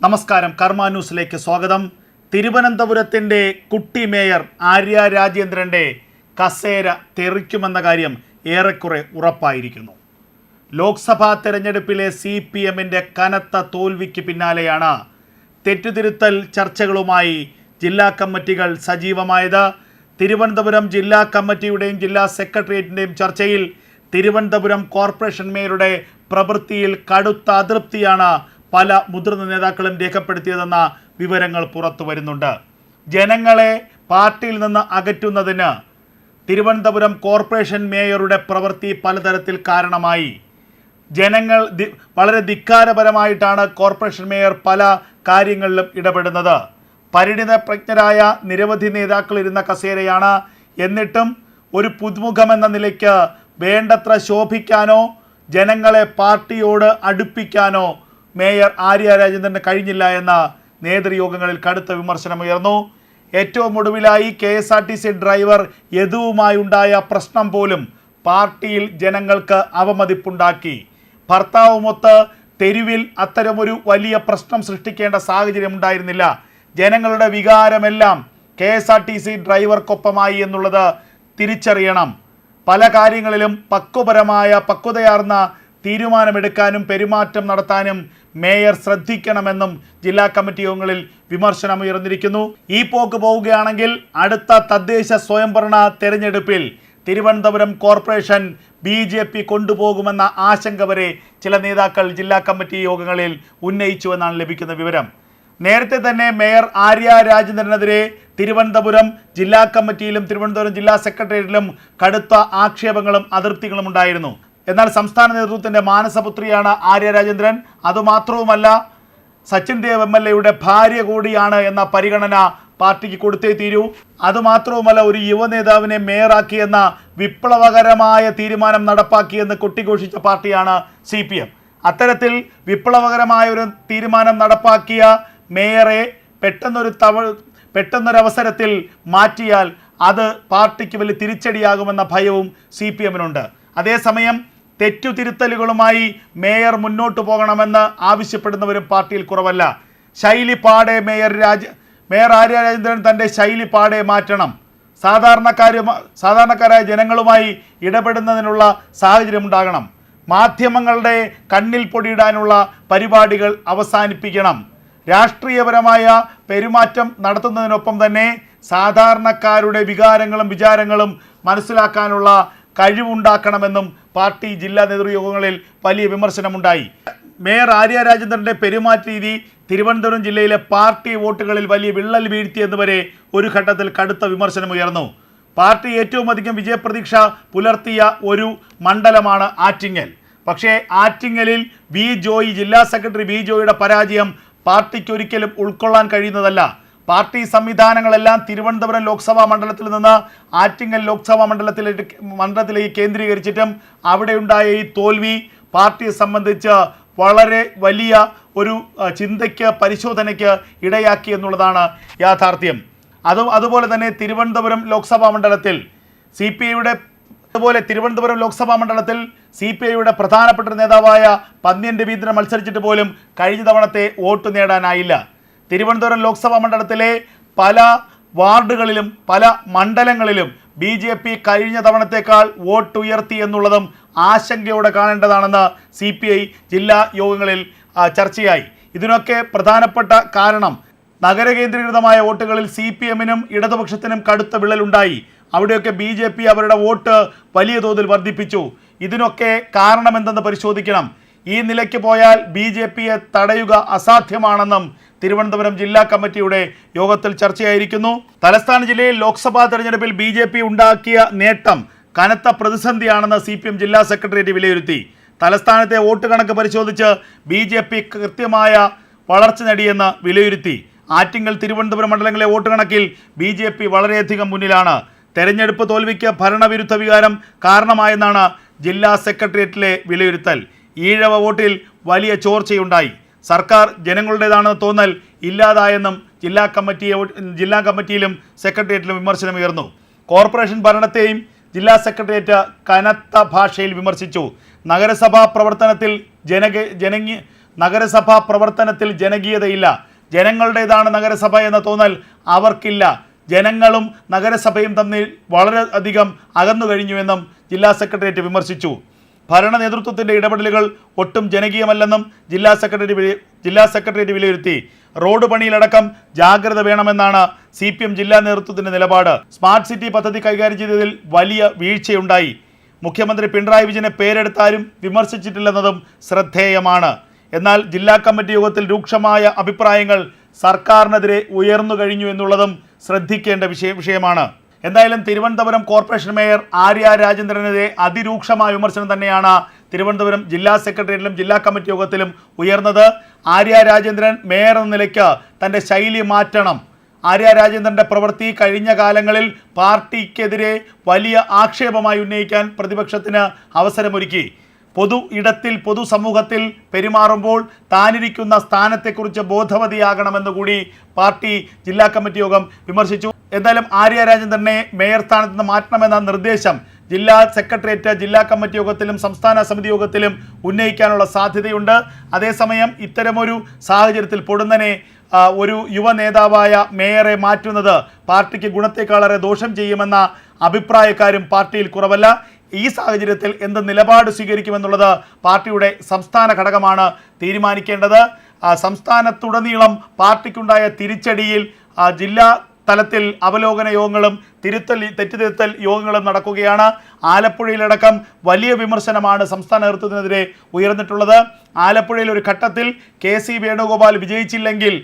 നമസ്കാരം. കർമ്മ ന്യൂസിലേക്ക് സ്വാഗതം. തിരുവനന്തപുരത്തിന്റെ കുട്ടി മേയർ ആര്യ രാജേന്ദ്രന്റെ കസേര തെറിക്കുമെന്ന കാര്യം ഏറെക്കുറെ ഉറപ്പായിരിക്കുന്നു. ലോക്സഭാ തെരഞ്ഞെടുപ്പിലെ സി പി എമ്മിന്റെ കനത്ത തോൽവിക്ക് പിന്നാലെയാണ് തെറ്റുതിരുത്തൽ ചർച്ചകളുമായി ജില്ലാ കമ്മിറ്റികൾ സജീവമായത്. തിരുവനന്തപുരം ജില്ലാ കമ്മിറ്റിയുടെയും ജില്ലാ സെക്രട്ടേറിയറ്റിന്റെയും ചർച്ചയിൽ തിരുവനന്തപുരം കോർപ്പറേഷൻ മേയറുടെ പ്രവൃത്തിയിൽ കടുത്ത അതൃപ്തിയാണ് പല മുതിർന്ന നേതാക്കളും രേഖപ്പെടുത്തിയതെന്ന വിവരങ്ങൾ പുറത്തു വരുന്നുണ്ട്. ജനങ്ങളെ പാർട്ടിയിൽ നിന്ന് അകറ്റുന്നതിന് തിരുവനന്തപുരം കോർപ്പറേഷൻ മേയറുടെ പ്രവൃത്തി പലതരത്തിൽ കാരണമായി. ജനങ്ങൾ വളരെ ധിക്കാരപരമായിട്ടാണ് കോർപ്പറേഷൻ മേയർ പല കാര്യങ്ങളിലും ഇടപെടുന്നത്. പരിണിത പ്രജ്ഞരായ നിരവധി നേതാക്കൾ ഇരുന്ന കസേരയാണ്. എന്നിട്ടും ഒരു പുതുമുഖമെന്ന നിലയ്ക്ക് വേണ്ടത്ര ശോഭിക്കാനോ ജനങ്ങളെ പാർട്ടിയോട് അടുപ്പിക്കാനോ മേയർ ആര്യ രാജേന്ദ്രന് കഴിഞ്ഞില്ല എന്ന നേതൃയോഗങ്ങളിൽ കടുത്ത വിമർശനമുയർന്നു ഏറ്റവും ഒടുവിലായി K S R T C driver യദുവുമായുണ്ടായ പ്രശ്നം പോലും പാർട്ടിയിൽ ജനങ്ങൾക്ക് അവമതിപ്പുണ്ടാക്കി. ഭർത്താവുമൊത്ത് തെരുവിൽ അത്തരമൊരു വലിയ പ്രശ്നം സൃഷ്ടിക്കേണ്ട സാഹചര്യം ഉണ്ടായിരുന്നില്ല. ജനങ്ങളുടെ വികാരമെല്ലാം K S R T C ഡ്രൈവർക്കൊപ്പമായി എന്നുള്ളത് തിരിച്ചറിയണം. പല കാര്യങ്ങളിലും പക്വപരമായ പക്വതയാർന്ന തീരുമാനമെടുക്കാനും പെരുമാറ്റം നടത്താനും മേയർ ശ്രദ്ധിക്കണമെന്നും ജില്ലാ കമ്മിറ്റി യോഗങ്ങളിൽ വിമർശനമുയർന്നിരിക്കുന്നു ഈ പോക്ക് പോവുകയാണെങ്കിൽ അടുത്ത തദ്ദേശ സ്വയംഭരണ തെരഞ്ഞെടുപ്പിൽ Thiruvananthapuram corporation B J P കൊണ്ടുപോകുമെന്ന ആശങ്ക വരെ ചില നേതാക്കൾ ജില്ലാ കമ്മിറ്റി യോഗങ്ങളിൽ ഉന്നയിച്ചുവെന്നാണ് ലഭിക്കുന്ന വിവരം. നേരത്തെ തന്നെ മേയർ ആര്യ രാജേന്ദ്രനെതിരെ തിരുവനന്തപുരം ജില്ലാ കമ്മിറ്റിയിലും തിരുവനന്തപുരം ജില്ലാ സെക്രട്ടേറിയറ്റിലും കടുത്ത ആക്ഷേപങ്ങളും അതൃപ്തികളും ഉണ്ടായിരുന്നു എന്നാൽ സംസ്ഥാന നേതൃത്വത്തിന്റെ മാനസപുത്രിയാണ് ആര്യ രാജേന്ദ്രൻ. അതുമാത്രവുമല്ല സച്ചിൻ ദേവ് എം എൽ എയുടെ ഭാര്യ കൂടിയാണ് എന്ന പരിഗണന പാർട്ടിക്ക് കൊടുത്തേ തീരൂ. അതുമാത്രവുമല്ല ഒരു യുവ നേതാവിനെ മേയറാക്കിയെന്ന വിപ്ലവകരമായ തീരുമാനം നടപ്പാക്കിയെന്ന് കൊട്ടിഘോഷിച്ച പാർട്ടിയാണ് സി പി എം. അത്തരത്തിൽ വിപ്ലവകരമായ ഒരു തീരുമാനം നടപ്പാക്കിയ മേയറെ പെട്ടെന്നൊരു തവ പെട്ടെന്നൊരവസരത്തിൽ മാറ്റിയാൽ അത് പാർട്ടിക്ക് വലിയ തിരിച്ചടിയാകുമെന്ന ഭയവും സി പി എമ്മിനുണ്ട്. അതേസമയം തെറ്റുതിരുത്തലുകളുമായി മേയർ മുന്നോട്ട് പോകണമെന്ന് ആവശ്യപ്പെടുന്നവരും പാർട്ടിയിൽ കുറവല്ല. ശൈലി പാടെ മേയർ രാജ മേയർ ആര്യ രാജേന്ദ്രൻ തന്റെ ശൈലി പാടെ മാറ്റണം. സാധാരണക്കാരു സാധാരണക്കാരായ ജനങ്ങളുമായി ഇടപെടുന്നതിനുള്ള സാഹചര്യം ഉണ്ടാകണം മാധ്യമങ്ങളുടെ കണ്ണിൽ പൊടിയിടാനുള്ള പരിപാടികൾ അവസാനിപ്പിക്കണം. രാഷ്ട്രീയപരമായ പെരുമാറ്റം നടത്തുന്നതിനൊപ്പം തന്നെ സാധാരണക്കാരുടെ വികാരങ്ങളും വിചാരങ്ങളും മനസ്സിലാക്കാനുള്ള കഴിവുണ്ടാക്കണമെന്നും പാർട്ടി ജില്ലാ നേതൃയോഗങ്ങളിൽ വലിയ വിമർശനമുണ്ടായി. മേയർ ആര്യ രാജേന്ദ്രന്റെ പെരുമാറ്റ രീതി തിരുവനന്തപുരം ജില്ലയിലെ പാർട്ടി വോട്ടുകളിൽ വലിയ വിള്ളൽ വീഴ്ത്തിയെന്ന് വരെ ഒരു ഘട്ടത്തിൽ കടുത്ത വിമർശനമുയർന്നു. പാർട്ടി ഏറ്റവും അധികം വിജയപ്രതീക്ഷ പുലർത്തിയ ഒരു മണ്ഡലമാണ് ആറ്റിങ്ങൽ. പക്ഷേ ആറ്റിങ്ങലിൽ വി ജോയി ജില്ലാ സെക്രട്ടറി വി ജോയിയുടെ പരാജയം പാർട്ടിക്ക് ഒരിക്കലും ഉൾക്കൊള്ളാൻ കഴിയുന്നതല്ല. പാർട്ടി സംവിധാനങ്ങളെല്ലാം തിരുവനന്തപുരം ലോക്സഭാ മണ്ഡലത്തിൽ നിന്ന് ആറ്റിങ്ങൽ ലോക്സഭാ മണ്ഡലത്തിലേക്ക് മണ്ഡലത്തിലേക്ക് കേന്ദ്രീകരിച്ചിട്ടും അവിടെയുണ്ടായ ഈ തോൽവി പാർട്ടിയെ സംബന്ധിച്ച് വളരെ വലിയ ഒരു ചിന്തയ്ക്ക് പരിശോധനയ്ക്ക് ഇടയാക്കി എന്നുള്ളതാണ് യാഥാർത്ഥ്യം. അത് അതുപോലെ തന്നെ തിരുവനന്തപുരം ലോക്സഭാ മണ്ഡലത്തിൽ സി പി ഐയുടെ അതുപോലെ തിരുവനന്തപുരം ലോക്സഭാ മണ്ഡലത്തിൽ സി പി ഐയുടെ പ്രധാനപ്പെട്ട നേതാവായ പന്ന്യൻ രവീന്ദ്രൻ മത്സരിച്ചിട്ട് പോലും കഴിഞ്ഞ തവണത്തെ വോട്ട് നേടാനായില്ല. തിരുവനന്തപുരം ലോക്സഭാ മണ്ഡലത്തിലെ പല വാർഡുകളിലും പല മണ്ഡലങ്ങളിലും ബി ജെ പി കഴിഞ്ഞ തവണത്തേക്കാൾ വോട്ട് ഉയർത്തി എന്നുള്ളതും ആശങ്കയോടെ കാണേണ്ടതാണെന്ന് സി പി ഐ ജില്ലാ യോഗങ്ങളിൽ ചർച്ചയായി. ഇതിനൊക്കെ പ്രധാനപ്പെട്ട കാരണം നഗരകേന്ദ്രീകൃതമായ വോട്ടുകളിൽ സി പി എമ്മിനും ഇടതുപക്ഷത്തിനും കടുത്ത വിള്ളലുണ്ടായി. അവിടെയൊക്കെ ബി ജെ പി അവരുടെ വോട്ട് വലിയ തോതിൽ വർദ്ധിപ്പിച്ചു. ഇതിനൊക്കെ കാരണമെന്തെന്ന് പരിശോധിക്കണം. ഈ നിലയ്ക്ക് പോയാൽ ബി ജെ പിയെ തടയുക അസാധ്യമാണെന്നും തിരുവനന്തപുരം ജില്ലാ കമ്മിറ്റിയുടെ യോഗത്തിൽ ചർച്ചയായിരിക്കുന്നു. തലസ്ഥാന ജില്ലയിൽ ലോക്സഭാ തെരഞ്ഞെടുപ്പിൽ ബി ജെ പി ഉണ്ടാക്കിയ നേട്ടം കനത്ത പ്രതിസന്ധിയാണെന്ന് സി പി എം ജില്ലാ സെക്രട്ടേറിയറ്റ് വിലയിരുത്തി. തലസ്ഥാനത്തെ വോട്ട് കണക്ക് പരിശോധിച്ച് ബി ജെ പി കൃത്യമായ വളർച്ച നേടിയെന്ന് വിലയിരുത്തി. ആറ്റിങ്ങൽ തിരുവനന്തപുരം മണ്ഡലങ്ങളിലെ വോട്ട് കണക്കിൽ ബി ജെ പി വളരെയധികം മുന്നിലാണ്. തെരഞ്ഞെടുപ്പ് തോൽവിക്ക് ഭരണവിരുദ്ധ വികാരം കാരണമായെന്നാണ് ജില്ലാ സെക്രട്ടേറിയറ്റിലെ വിലയിരുത്തൽ. ഈഴവ വോട്ടിൽ വലിയ ചോർച്ചയുണ്ടായി. സർക്കാർ ജനങ്ങളുടേതാണെന്ന് തോന്നൽ ഇല്ലാതായെന്നും ജില്ലാ കമ്മിറ്റിയെ ജില്ലാ കമ്മിറ്റിയിലും സെക്രട്ടേറിയറ്റിലും വിമർശനമുയർന്നു കോർപ്പറേഷൻ ഭരണത്തെയും ജില്ലാ സെക്രട്ടേറിയറ്റ് കനത്ത ഭാഷയിൽ വിമർശിച്ചു. നഗരസഭാ പ്രവർത്തനത്തിൽ ജനക ജനങ്ങി നഗരസഭാ പ്രവർത്തനത്തിൽ ജനകീയതയില്ല. ജനങ്ങളുടേതാണ് നഗരസഭ എന്ന തോന്നൽ അവർക്കില്ല. ജനങ്ങളും നഗരസഭയും തമ്മിൽ വളരെ അധികം അകന്നു കഴിഞ്ഞുവെന്നും ജില്ലാ സെക്രട്ടേറിയറ്റ് വിമർശിച്ചു. ഭരണ നേതൃത്വത്തിന്റെ ഇടപെടലുകൾ ഒട്ടും ജനകീയമല്ലെന്നും ജില്ലാ സെക്രട്ടറി ജില്ലാ സെക്രട്ടേറിയറ്റ് വിലയിരുത്തി. റോഡ് പണിയിലടക്കം ജാഗ്രത വേണമെന്നാണ് സി പി എം ജില്ലാ നേതൃത്വത്തിന്റെ നിലപാട്. സ്മാർട്ട് സിറ്റി പദ്ധതി കൈകാര്യം ചെയ്തതിൽ വലിയ വീഴ്ചയുണ്ടായി. മുഖ്യമന്ത്രി പിണറായി വിജയനെ പേരെടുത്താലും വിമർശിച്ചിട്ടില്ലെന്നതും ശ്രദ്ധേയമാണ്. എന്നാൽ ജില്ലാ കമ്മിറ്റി യോഗത്തിൽ രൂക്ഷമായ അഭിപ്രായങ്ങൾ സർക്കാരിനെതിരെ ഉയർന്നു കഴിഞ്ഞു എന്നുള്ളതും ശ്രദ്ധിക്കേണ്ട വിഷയ വിഷയമാണ്. എന്തായാലും തിരുവനന്തപുരം കോർപ്പറേഷൻ മേയർ ആര്യ രാജേന്ദ്രനെതിരെ അതിരൂക്ഷമായ വിമർശനം തന്നെയാണ് തിരുവനന്തപുരം ജില്ലാ സെക്രട്ടേറിയറ്റിലും ജില്ലാ കമ്മിറ്റി യോഗത്തിലും ഉയർന്നത്. ആര്യ രാജേന്ദ്രൻ മേയർ എന്ന നിലയ്ക്ക് തന്റെ ശൈലി മാറ്റണം. ആര്യ രാജേന്ദ്രന്റെ പ്രവൃത്തി കഴിഞ്ഞ കാലങ്ങളിൽ പാർട്ടിക്കെതിരെ വലിയ ആക്ഷേപമായി ഉന്നയിക്കാൻ പ്രതിപക്ഷത്തിന് അവസരമൊരുക്കി. പൊതു ഇടത്തിൽ പൊതുസമൂഹത്തിൽ പെരുമാറുമ്പോൾ താനിരിക്കുന്ന സ്ഥാനത്തെക്കുറിച്ച് ബോധവതിയാകണമെന്ന് കൂടി പാർട്ടി ജില്ലാ കമ്മിറ്റി യോഗം വിമർശിച്ചു. എന്തായാലും ആര്യ രാജേന്ദ്രനെ മേയർ സ്ഥാനത്ത് നിന്ന് മാറ്റണമെന്ന നിർദ്ദേശം ജില്ലാ സെക്രട്ടേറിയറ്റ് ജില്ലാ കമ്മിറ്റി യോഗത്തിലും സംസ്ഥാന സമിതി യോഗത്തിലും ഉന്നയിക്കാനുള്ള സാധ്യതയുണ്ട്. അതേസമയം ഇത്തരമൊരു സാഹചര്യത്തിൽ പൊടുന്നനെ ഒരു യുവ നേതാവായ മേയറെ മാറ്റുന്നത് പാർട്ടിക്ക് ഗുണത്തെക്കാളേറെ ദോഷം ചെയ്യുമെന്ന അഭിപ്രായക്കാരും പാർട്ടിയിൽ കുറവല്ല. ഈ സാഹചര്യത്തിൽ എന്ത് നിലപാട് സ്വീകരിക്കുമെന്നുള്ളത് പാർട്ടിയുടെ സംസ്ഥാന ഘടകമാണ് തീരുമാനിക്കേണ്ടത്. സംസ്ഥാനത്തുടനീളം പാർട്ടിക്കുണ്ടായ തിരിച്ചടിയിൽ ജില്ലാ തലത്തിൽ അവലോകന യോഗങ്ങളും തിരുത്തൽ തെറ്റുതിരുത്തൽ യോഗങ്ങളും നടക്കുകയാണ്. ആലപ്പുഴയിലടക്കം വലിയ വിമർശനമാണ് സംസ്ഥാന നേതൃത്വത്തിനെതിരെ ഉയർന്നിട്ടുള്ളത്. ആലപ്പുഴയിൽ ഒരു ഘട്ടത്തിൽ കെ സി വേണുഗോപാൽ വിജയിച്ചില്ലെങ്കിൽ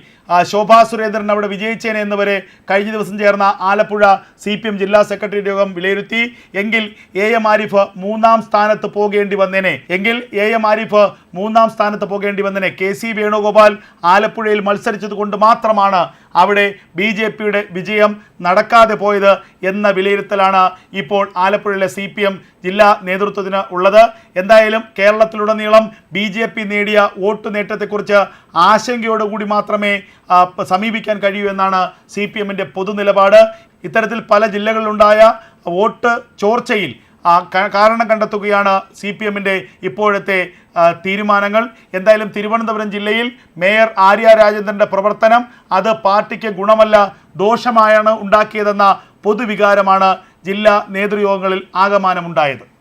ശോഭാ സുരേന്ദ്രൻ അവിടെ വിജയിച്ചേനെ എന്നിവരെ കഴിഞ്ഞ ദിവസം ചേർന്ന ആലപ്പുഴ സി പി എം ജില്ലാ സെക്രട്ടറി യോഗം വിലയിരുത്തി. എങ്കിൽ എ എം ആരിഫ് മൂന്നാം സ്ഥാനത്ത് പോകേണ്ടി വന്നേനെ. എങ്കിൽ എ എം ആരിഫ് മൂന്നാം സ്ഥാനത്ത് പോകേണ്ടി വന്നേനെ. കെ സി വേണുഗോപാൽ ആലപ്പുഴയിൽ മത്സരിച്ചത് കൊണ്ട് മാത്രമാണ് അവിടെ ബി ജെ പിയുടെ വിജയം നടക്കാതെ പോയത്. എന്ന വിലയിരുത്തലാണ് ഇപ്പോൾ ആലപ്പുഴയിലെ സി പി എം ജില്ലാ നേതൃത്വത്തിന് ഉള്ളത്. എന്തായാലും കേരളത്തിലുടനീളം ബി ജെ പി നേടിയ വോട്ട് നേട്ടത്തെക്കുറിച്ച് ആശങ്കയോടുകൂടി മാത്രമേ സമീപിക്കാൻ കഴിയൂ എന്നാണ് സി പി എമ്മിന്റെ പൊതുനിലപാട്. ഇത്തരത്തിൽ പല ജില്ലകളിലുണ്ടായ വോട്ട് ചോർച്ചയിൽ കാരണം കണ്ടെത്തുകയാണ് സി പി എമ്മിന്റെ ഇപ്പോഴത്തെ തീരുമാനങ്ങൾ. എന്തായാലും തിരുവനന്തപുരം ജില്ലയിൽ മേയർ ആര്യ രാജേന്ദ്രന്റെ പ്രവർത്തനം അത് പാർട്ടിക്ക് ഗുണമല്ല ദോഷമായാണ് ഉണ്ടാക്കിയതെന്ന പൊതുവികാരമാണ് ജില്ലാ നേതൃയോഗങ്ങളിൽ ആകമാനമുണ്ടായത്.